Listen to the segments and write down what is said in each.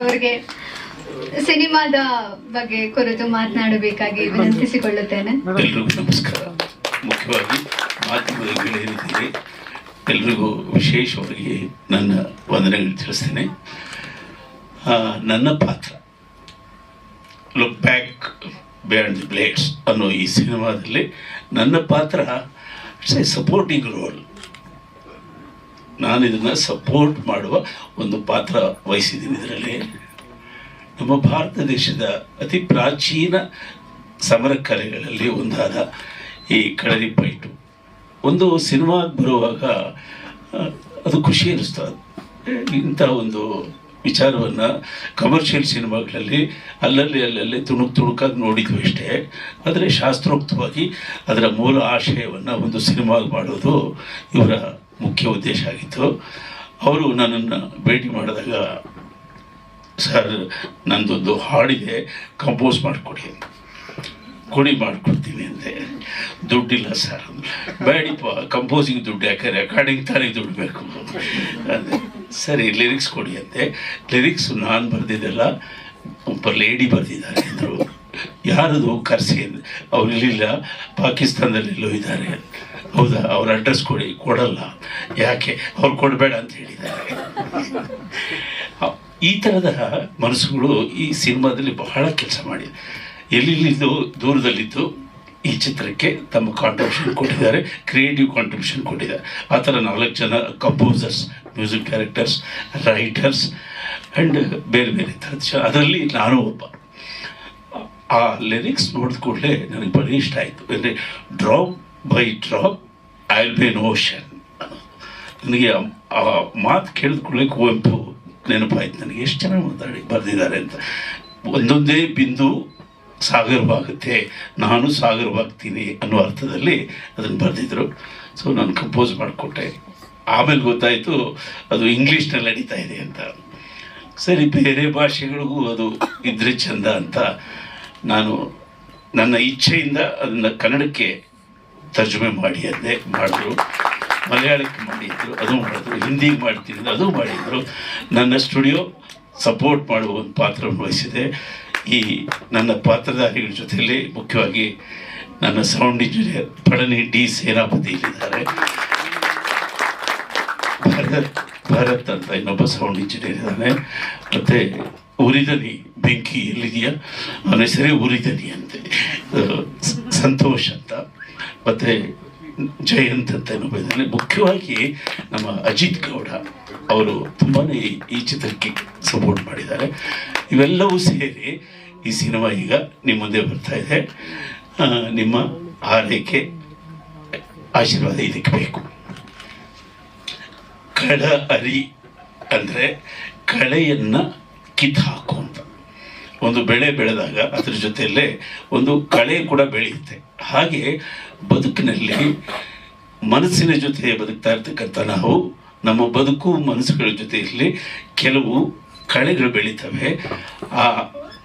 ಅವರಿಗೆ ಸಿನಿಮಾದ ಬಗ್ಗೆ ಕುರಿತು ಮಾತನಾಡಬೇಕಾಗಿ ವಿನಂತಿಸಿಕೊಳ್ಳುತ್ತೇನೆ. ಎಲ್ರಿಗೂ ನಮಸ್ಕಾರ. ಮುಖ್ಯವಾಗಿ ಮಾಧ್ಯಮದ ಗೆಳೆಯರಿದ್ದೀರಿ ಎಲ್ರಿಗೂ ವಿಶೇಷವಾಗಿ ನನ್ನ ವಂದನೆಗಳು ತಿಳಿಸ್ತೇನೆ. ಆ, ನನ್ನ ಪಾತ್ರ look back beyond the blades ಅನ್ನೋ ಈ ಸಿನಿಮಾದಲ್ಲಿ ನನ್ನ ಪಾತ್ರ ಇಟ್ಸ್ ಎ ಸಪೋರ್ಟಿಂಗ್ ರೋಲ್ ನಾನು ಇದನ್ನು ಸಪೋರ್ಟ್ ಮಾಡುವ ಒಂದು ಪಾತ್ರ ವಹಿಸಿದ್ದೀನಿ ಇದರಲ್ಲಿ. ನಮ್ಮ ಭಾರತ ದೇಶದ ಅತಿ ಪ್ರಾಚೀನ ಸಮರ ಕಲೆಗಳಲ್ಲಿ ಒಂದಾದ ಈ ಕಳರಿ ಪೈಟು. ಒಂದು ಸಿನಿಮಾ ಬರುವಾಗ ಅದು ಖುಷಿ ಅನ್ನಿಸ್ತದೆ ಇಂಥ ಒಂದು ವಿಚಾರವನ್ನು ಕಮರ್ಷಿಯಲ್ ಸಿನಿಮಾಗಳಲ್ಲಿ ಅಲ್ಲಲ್ಲಿ ಅಲ್ಲಲ್ಲಿ ತುಣುಕು ತುಣುಕಾಗಿ ನೋಡಿದ್ವಿ ಅಷ್ಟೇ. ಆದರೆ ಶಾಸ್ತ್ರೋಕ್ತವಾಗಿ ಅದರ ಮೂಲ ಆಶಯವನ್ನು ಒಂದು ಸಿನಿಮಾಗೆ ಮಾಡೋದು ಇವರ ಮುಖ್ಯ ಉದ್ದೇಶ ಆಗಿತ್ತು. ಅವರು ನನ್ನನ್ನು ಭೇಟಿ ಮಾಡಿದಾಗ ಸರ್, ನಂದೊಂದು ಹಾಡಿದೆ ಕಂಪೋಸ್ ಮಾಡಿಕೊಡಿ ಕೊಡಿ ಮಾಡಿಕೊಡ್ತೀನಿ ಅಂದೆ ದುಡ್ಡಿಲ್ಲ ಸರ್. ಬೇಡಿಪ್ಪ ಕಂಪೋಸಿಂಗ್ ದುಡ್ಡು ಯಾಕೆ ರೆಕಾರ್ಡಿಂಗ್ ತಾನೇ ದುಡ್ಡು ಬೇಕು. ಸರಿ ಲಿರಿಕ್ಸ್ ಕೊಡಿ ಅಂತೆ. ಲಿರಿಕ್ಸ್ ನಾನು ಬರೆದಿದ್ದೆಲ್ಲ, ಒಬ್ಬ ಲೇಡಿ ಬರೆದಿದ್ದಾರೆ ಅಂದರು. ಯಾರದು ಕರೆಸಿ ಅವ್ರು ಇಲ್ಲಿಲ್ಲ ಪಾಕಿಸ್ತಾನದಲ್ಲಿ ಎಲ್ಲೋ ಇದ್ದಾರೆ. ಹೌದಾ? ಅವ್ರ ಅಡ್ರೆಸ್ ಕೊಡಿ, ಕೊಡಲ್ಲ. ಯಾಕೆ? ಅವ್ರು ಕೊಡಬೇಡ ಅಂತ ಹೇಳಿದ್ದಾರೆ. ಈ ಥರದ ಮನಸ್ಸುಗಳು ಈ ಸಿನಿಮಾದಲ್ಲಿ ಬಹಳ ಕೆಲಸ ಮಾಡಿದೆ. ಎಲ್ಲಿಲ್ಲಿದ್ದು ದೂರದಲ್ಲಿದ್ದು ಈ ಚಿತ್ರಕ್ಕೆ ತಮ್ಮ ಕಾಂಟ್ರಿಬ್ಯೂಷನ್ ಕೊಟ್ಟಿದ್ದಾರೆ ಕ್ರಿಯೇಟಿವ್ ಕಾಂಟ್ರಿಬ್ಯೂಷನ್ ಕೊಟ್ಟಿದ್ದಾರೆ. ಆ ಥರ ನಾಲ್ಕು ಜನ composers music directors writers and ಬೇರೆ ಬೇರೆ ಥರದ ಅದರಲ್ಲಿ ನಾನು ಒಬ್ಬ. ಆ ಲಿರಿಕ್ಸ್ ನೋಡಿದ ಕೂಡಲೇ ನನಗೆ ಬರೀ ಇಷ್ಟ ಆಯಿತು. ಅಂದರೆ drop by drop I will be an ocean ನನಗೆ ಆ- ಆ ಮಾತು ಕೇಳಿದ ಕೂಡಲೇ ಕುವೆಂಪು ನೆನಪಾಯ್ತು. ನನಗೆ ಎಷ್ಟು ಚೆನ್ನಾಗಿ ಮಾತಾಡಿ ಬರೆದಿದ್ದಾರೆ ಅಂತ. ಒಂದೊಂದೇ ಬಿಂದು ಸಾಗರವಾಗುತ್ತೆ, ನಾನು ಸಾಗರವಾಗ್ತೀನಿ ಅನ್ನೋ ಅರ್ಥದಲ್ಲಿ ಅದನ್ನು ಬರೆದಿದ್ರು. ಸೊ ನಾನು ಕಂಪೋಸ್ ಮಾಡಿಕೊಟ್ಟೆ. ಆಮೇಲೆ ಗೊತ್ತಾಯಿತು, ಅದು ಇಂಗ್ಲೀಷ್ನಲ್ಲಿ ನಡೀತಾ ಇದೆ ಅಂತ. ಸರಿ, ಬೇರೆ ಭಾಷೆಗಳಿಗೂ ಅದು ಇದ್ರೆ ಚಂದ ಅಂತ. ನಾನು ನನ್ನ ಇಚ್ಛೆಯಿಂದ ಅದನ್ನು ಕನ್ನಡಕ್ಕೆ ತರ್ಜುಮೆ ಮಾಡಿ ಅಂದೆ ಮಾಡಿದ್ರು. ಮಲಯಾಳಕ್ಕೆ ಮಾಡಿದ್ರು, ಅದು ಮಾಡಿದ್ರು. ಹಿಂದಿಗೆ ಮಾಡ್ತೀನಿ ಅದು ಮಾಡಿದ್ರು. ನನ್ನ ಸ್ಟುಡಿಯೋ ಸಪೋರ್ಟ್ ಮಾಡುವ ಒಂದು ಪಾತ್ರವನ್ನು ವಹಿಸಿದೆ. ಈ ನನ್ನ ಪಾತ್ರಧಾರಿಗಳ ಜೊತೆಯಲ್ಲಿ ಮುಖ್ಯವಾಗಿ ನನ್ನ sound engineer Palani D Senapathi ಇಲ್ಲಿದ್ದಾರೆ. ಭರತ್ ಭರತ್ ಅಂತ ಇನ್ನೊಬ್ಬ ಸೌಂಡ್ ಇಂಜಿನಿಯರ್ ಇದ್ದಾನೆ. ಮತ್ತೆ ಉರಿದನಿ, ಬೆಂಕಿ ಎಲ್ಲಿದೆಯಾ? ಅವನ ಹೆಸರೇ ಉರಿದನಿ ಅಂತೆ ಸಂತೋಷ ಅಂತ. ಮತ್ತೆ ಜಯಂತ್ ಅಂತ ಇದ್ದಾನೆ. ಮುಖ್ಯವಾಗಿ ನಮ್ಮ ಅಜಿತ್ ಗೌಡ ಅವರು ತುಂಬಾ ಈ ಚಿತ್ರಕ್ಕೆ ಸಪೋರ್ಟ್ ಮಾಡಿದ್ದಾರೆ. ಇವೆಲ್ಲವೂ ಸೇರಿ ಈ ಸಿನಿಮಾ ಈಗ ನಿಮ್ಮ ಮುಂದೆ ಬರ್ತಾ ಇದೆ. ನಿಮ್ಮ ಆರೈಕೆ ಆಶೀರ್ವಾದ ಇದಕ್ಕೆ ಬೇಕು. ಕಳ ಅರಿ ಅಂದರೆ ಕಳೆಯನ್ನ ಕಿತ್ತು ಹಾಕು ಅಂತ. ಒಂದು ಬೆಳೆ ಬೆಳೆದಾಗ ಅದ್ರ ಜೊತೆಯಲ್ಲೇ ಒಂದು ಕಳೆ ಕೂಡ ಬೆಳೆಯುತ್ತೆ. ಹಾಗೆ ಬದುಕಿನಲ್ಲಿ ಮನಸ್ಸಿನ ಜೊತೆ ಬದುಕ್ತಾ ಇರ್ತಕ್ಕಂಥ ನಾವು, ನಮ್ಮ ಬದುಕು ಮನಸ್ಸುಗಳ ಜೊತೆಯಲ್ಲಿ ಕೆಲವು ಕಳೆಗಳು ಬೆಳೀತವೆ. ಆ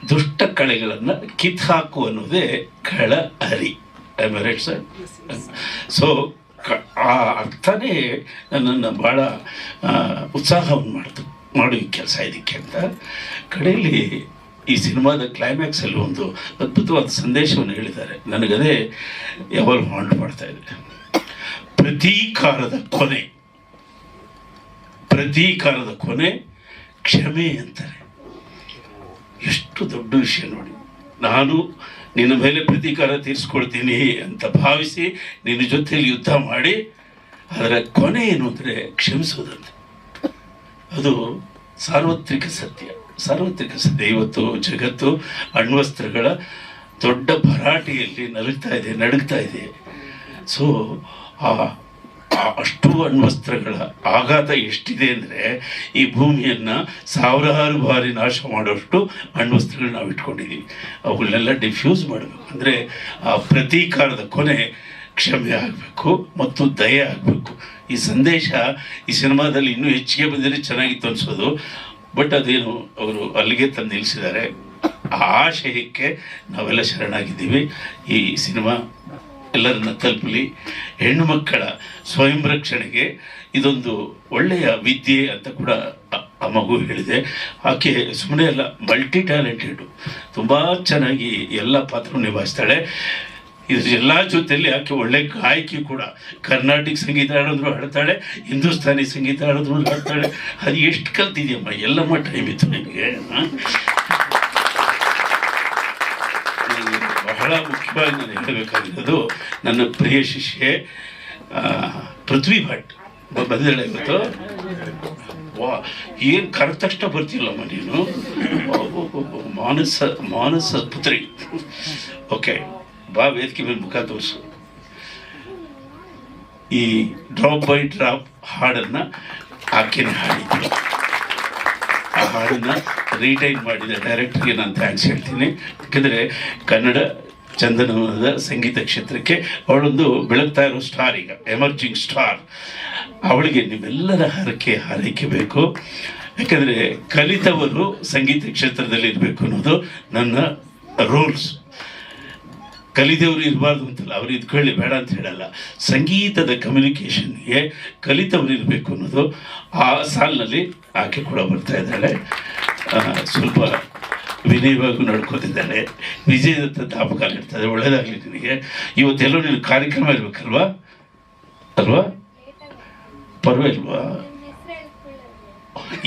ದುಷ್ಟ ಕಳೆಗಳನ್ನು ಕಿತ್ತು ಹಾಕು ಅನ್ನೋದೇ ಕಳ ಅರಿ ರೈಟ್ ಸರ್ ಸೊ ಆ ಅರ್ಥನೇ ನನ್ನನ್ನು ಭಾಳ ಉತ್ಸಾಹವನ್ನು ಮಾಡ್ತು. ಮಾಡೋ ಈ ಕೆಲಸ ಇದಕ್ಕೆ ಅಂತ ಕಡೆಯಲ್ಲಿ ಈ ಸಿನಿಮಾದ ಕ್ಲೈಮ್ಯಾಕ್ಸಲ್ಲಿ ಒಂದು ಅದ್ಭುತವಾದ ಸಂದೇಶವನ್ನು ಹೇಳಿದ್ದಾರೆ. ನನಗದೇ ಯಾವಾಗ ಹಾಂಡ್ ಮಾಡ್ತಾ ಇದೆ. ಪ್ರತೀಕಾರದ ಕೊನೆ. ಪ್ರತೀಕಾರದ ಕೊನೆ ಕ್ಷಮೆ ಅಂತಾರೆ. ಎಷ್ಟು ದೊಡ್ಡ ವಿಷಯ ನೋಡಿ. ನಾನು ನಿನ್ನ ಮೇಲೆ ಪ್ರತೀಕಾರ ತೀರಿಸ್ಕೊಳ್ತೀನಿ ಅಂತ ಭಾವಿಸಿ ನಿನ್ನ ಜೊತೆಯಲ್ಲಿ ಯುದ್ಧ ಮಾಡಿ ಅದರ ಕೊನೆ ಏನು ಅಂದರೆ ಕ್ಷಮಿಸೋದಂತೆ. ಅದು ಸಾರ್ವತ್ರಿಕ ಸತ್ಯ. ಸಾರ್ವತ್ರಿಕ ಸತ್ಯ. ಇವತ್ತು ಜಗತ್ತು, ಅಣ್ವಸ್ತ್ರಗಳ ದೊಡ್ಡ ಭರಾಟೆಯಲ್ಲಿ ನಲುಗ್ತಾ ಇದೆ, ನಡುಗ್ತಾ ಇದೆ. ಸೊ ಆ ಅಷ್ಟು ಅಣ್ವಸ್ತ್ರಗಳ ಆಘಾತ ಎಷ್ಟಿದೆ ಅಂದರೆ ಈ ಭೂಮಿಯನ್ನು ಸಾವಿರಾರು ಬಾರಿ ನಾಶ ಮಾಡೋಷ್ಟು ಅಣ್ವಸ್ತ್ರಗಳು ನಾವು ಇಟ್ಕೊಂಡಿದ್ದೀವಿ ಅವುಗಳನ್ನೆಲ್ಲ ಡಿಫ್ಯೂಸ್ ಮಾಡಬೇಕು. ಅಂದರೆ ಆ ಪ್ರತೀಕಾರದ ಕೊನೆ ಕ್ಷಮೆ ಆಗಬೇಕು ಮತ್ತು ದಯೆ ಆಗಬೇಕು. ಈ ಸಂದೇಶ ಈ ಸಿನಿಮಾದಲ್ಲಿ ಇನ್ನೂ ಹೆಚ್ಚಿಗೆ ಬಂದರೆ ಚೆನ್ನಾಗಿತ್ತು ಅನಿಸೋದು. ಬಟ್ ಅದೇನು ಅವರು ಅಲ್ಲಿಗೆ ತಂದು ನಿಲ್ಲಿಸಿದ್ದಾರೆ. ಆಶಯಕ್ಕೆ ನಾವೆಲ್ಲ ಶರಣಾಗಿದ್ದೀವಿ. ಈ ಸಿನಿಮಾ ಎಲ್ಲರನ್ನ ತಲುಪಲಿ. ಹೆಣ್ಣು ಮಕ್ಕಳ ಸ್ವಯಂ ರಕ್ಷಣೆಗೆ ಇದೊಂದು ಒಳ್ಳೆಯ ವಿದ್ಯೆ ಅಂತ ಕೂಡ ಆ ಮಗು ಹೇಳಿದೆ. ಆಕೆ ಸುಮ್ಮನೆ ಅಲ್ಲ ಮಲ್ಟಿ ಟ್ಯಾಲೆಂಟೆಡು ತುಂಬ ಚೆನ್ನಾಗಿ ಎಲ್ಲ ಪಾತ್ರ ನಿಭಾಯಿಸ್ತಾಳೆ. ಇದ್ರ ಎಲ್ಲ ಜೊತೆಯಲ್ಲಿ ಆಕೆ ಒಳ್ಳೆ ಗಾಯಕಿ ಕೂಡ ಕರ್ನಾಟಕ ಸಂಗೀತ ಹಾಡಿದ್ರು ಹಾಡ್ತಾಳೆ, ಹಿಂದೂಸ್ತಾನಿ ಸಂಗೀತ ಹಾಡಿದ್ರು ಹಾಡ್ತಾಳೆ. ಅದು ಎಷ್ಟು ಕಲ್ತಿದೆಯಮ್ಮ? ಎಲ್ಲಮ್ಮ ಟೈಮ್ ಇತ್ತು ನಿಮಗೆ ಬಹಳ ಮುಖ್ಯವಾಗಿ ನಾನು ಹೇಳಬೇಕಾಗಿರೋದು ನನ್ನ ಪ್ರಿಯ ಶಿಷ್ಯೆ ಪೃಥ್ವಿ ಭಟ್. ಬಂದಿದ್ದಾಳೆ ಇವತ್ತು? ವಾ, ಏನು ಕರೆದ ಬರ್ತಿಲ್ಲಮ್ಮ ನೀನು? ಮಾನಸ ಮಾನಸ ಪುತ್ರಿ. ಓಕೆ. ಬಾ ವೇದಿಕೆ ಮೇಲೆ ಮುಖ ತೋರಿಸು. ಈ ಡ್ರಾಪ್ ಬೈ ಡ್ರಾಪ್ ಹಾಡನ್ನು ಆಕೆನೇ ಹಾಡಿದ್ಲು ಆ ಹಾಡನ್ನು ರೀಟೈನ್ ಮಾಡಿದ ಡೈರೆಕ್ಟ್ರಿಗೆ ನಾನು ಥ್ಯಾಂಕ್ಸ್ ಹೇಳ್ತೀನಿ. ಯಾಕೆಂದರೆ ಕನ್ನಡ ಚಂದನವನದ ಸಂಗೀತ ಕ್ಷೇತ್ರಕ್ಕೆ ಅವಳೊಂದು ಬೆಳಗ್ತಾ ಇರೋ ಸ್ಟಾರ್ ಈಗ ಎಮರ್ಜಿಂಗ್ ಸ್ಟಾರ್ ಅವಳಿಗೆ ನಿಮ್ಮೆಲ್ಲರ ಹರಕೆ ಹಾರೈಕೆ ಬೇಕು. ಯಾಕಂದರೆ ಕಲಿತವರು ಸಂಗೀತ ಕ್ಷೇತ್ರದಲ್ಲಿ ಇರಬೇಕು ಅನ್ನೋದು ನನ್ನ ರೂಲ್ಸ್ ಕಲಿದವರು ಇರಬಾರ್ದು ಅಂತಲ್ಲ, ಅವ್ರು ಇದ್ಕೊಳ್ಳಿ, ಬೇಡ ಅಂತ ಹೇಳಲ್ಲ. ಸಂಗೀತದ ಕಮ್ಯುನಿಕೇಷನ್ಗೆ ಕಲಿತವರು ಇರಬೇಕು ಅನ್ನೋದು ಆ ಸಾಲಿನಲ್ಲಿ ಆಕೆ ಕೂಡ ಬರ್ತಾ ಇದ್ದಾಳೆ. ಸ್ವಲ್ಪ ವಿನಯವಾಗೂ ನಡ್ಕೋತಿದ್ದಾಳೆ. ವಿಜಯದತ್ತ ದಾಪಕಾಲ ಇರ್ತದೆ ಒಳ್ಳೇದಾಗಲಿ ನಿನಗೆ. ಇವತ್ತೆಲ್ಲೋ ನೀನು ಕಾರ್ಯಕ್ರಮ ಇರಬೇಕಲ್ವಾ? ಅಲ್ವಾ? ಪರವಾಗಿಲ್ವಾ?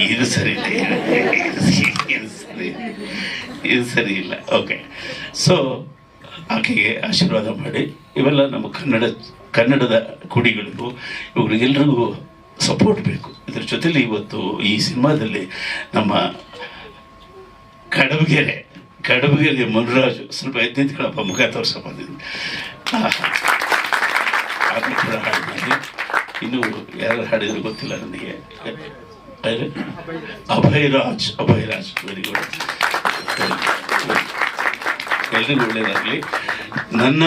ಇದು ಸರಿ ಇಲ್ಲ. ಇದು ಸರಿ ಇಲ್ಲ. ಓಕೆ ಸೊ ಆಕೆಗೆ ಆಶೀರ್ವಾದ ಮಾಡಿ. ಇವೆಲ್ಲ ನಮ್ಮ ಕನ್ನಡ, ಕನ್ನಡದ ಕುಡಿಗಳಿಗೂ ಇವ್ರಿಗೆಲ್ರಿಗೂ ಸಪೋರ್ಟ್ ಬೇಕು. ಇದ್ರ ಜೊತೆಲಿ ಇವತ್ತು ಈ ಸಿನಿಮಾದಲ್ಲಿ ನಮ್ಮ ಕಡಬಗೆರೆ ಕಡಬಗೆರೆ ಮನುರಾಜು ಸ್ವಲ್ಪ ಎದ್ದು ನಿಂತ್ಕೊಳ್ಳಪ್ಪ ಮುಖ ತೋರಿಸ ಬಂದಿದ್ವಿ ಅದು ಕೂಡ ಹಾಡು ಮಾಡಿ ಇನ್ನು ಯಾರು ಹಾಡಿದ್ರು ಗೊತ್ತಿಲ್ಲ ನನಗೆ. ಅಭಯ್ ರಾಜ್ ಅಭಯ್ ರಾಜ್ ವೆರಿ ಗುಡ್ ಎಲ್ರಿಗೂ ಒಳ್ಳೆಯದಾಗಲಿ ನನ್ನ,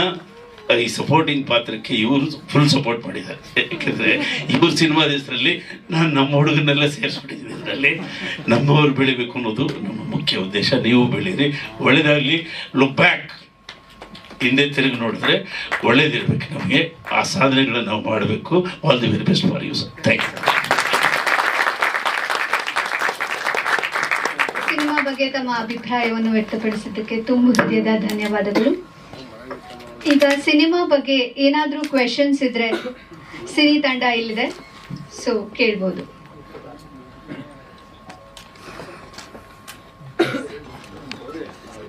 ಈ ಸಪೋರ್ಟಿಂಗ್ ಪಾತ್ರಕ್ಕೆ ಇವರು ಫುಲ್ ಸಪೋರ್ಟ್ ಮಾಡಿದ್ದಾರೆ. ಯಾಕೆಂದರೆ ಇವ್ರ ಸಿನಿಮಾದ ಹೆಸರಲ್ಲಿ ನಾನು ನಮ್ಮ ಹುಡುಗನ್ನೆಲ್ಲ ಸೇರಿಸ್ಬಿಟ್ಟಿದ್ದೀನಿ ಇದರಲ್ಲಿ. ನಮ್ಮವ್ರು ಬೆಳಿಬೇಕು ಅನ್ನೋದು ನಮ್ಮ ಮುಖ್ಯ ಉದ್ದೇಶ. ನೀವು ಬೆಳೀರಿ. ಒಳ್ಳೆಯದಾಗಲಿ ಲುಕ್ ಬ್ಯಾಕ್ ಹಿಂದೆ ತಿರುಗಿ ನೋಡಿದ್ರೆ ಒಳ್ಳೇದಿರ್ಬೇಕು ನಮಗೆ. ಆ ಸಾಧನೆಗಳನ್ನ ನಾವು ಮಾಡಬೇಕು. All the very best for you sir thank you cinema ಬಗ್ಗೆ ತಮ್ಮ ಅಭಿಪ್ರಾಯವನ್ನು ವ್ಯಕ್ತಪಡಿಸಿದ್ದಕ್ಕೆ ತುಂಬು ಹೃದಯದ ಧನ್ಯವಾದಗಳು. ಈಗ ಸಿನಿಮಾ ಬಗ್ಗೆ ಏನಾದರೂ ಕ್ವೆಶನ್ಸ್ ಇದ್ರೆ ಸಿನಿ ತಂಡ ಇಲ್ಲಿದೆ ಸೊ ಕೇಳ್ಬೋದು.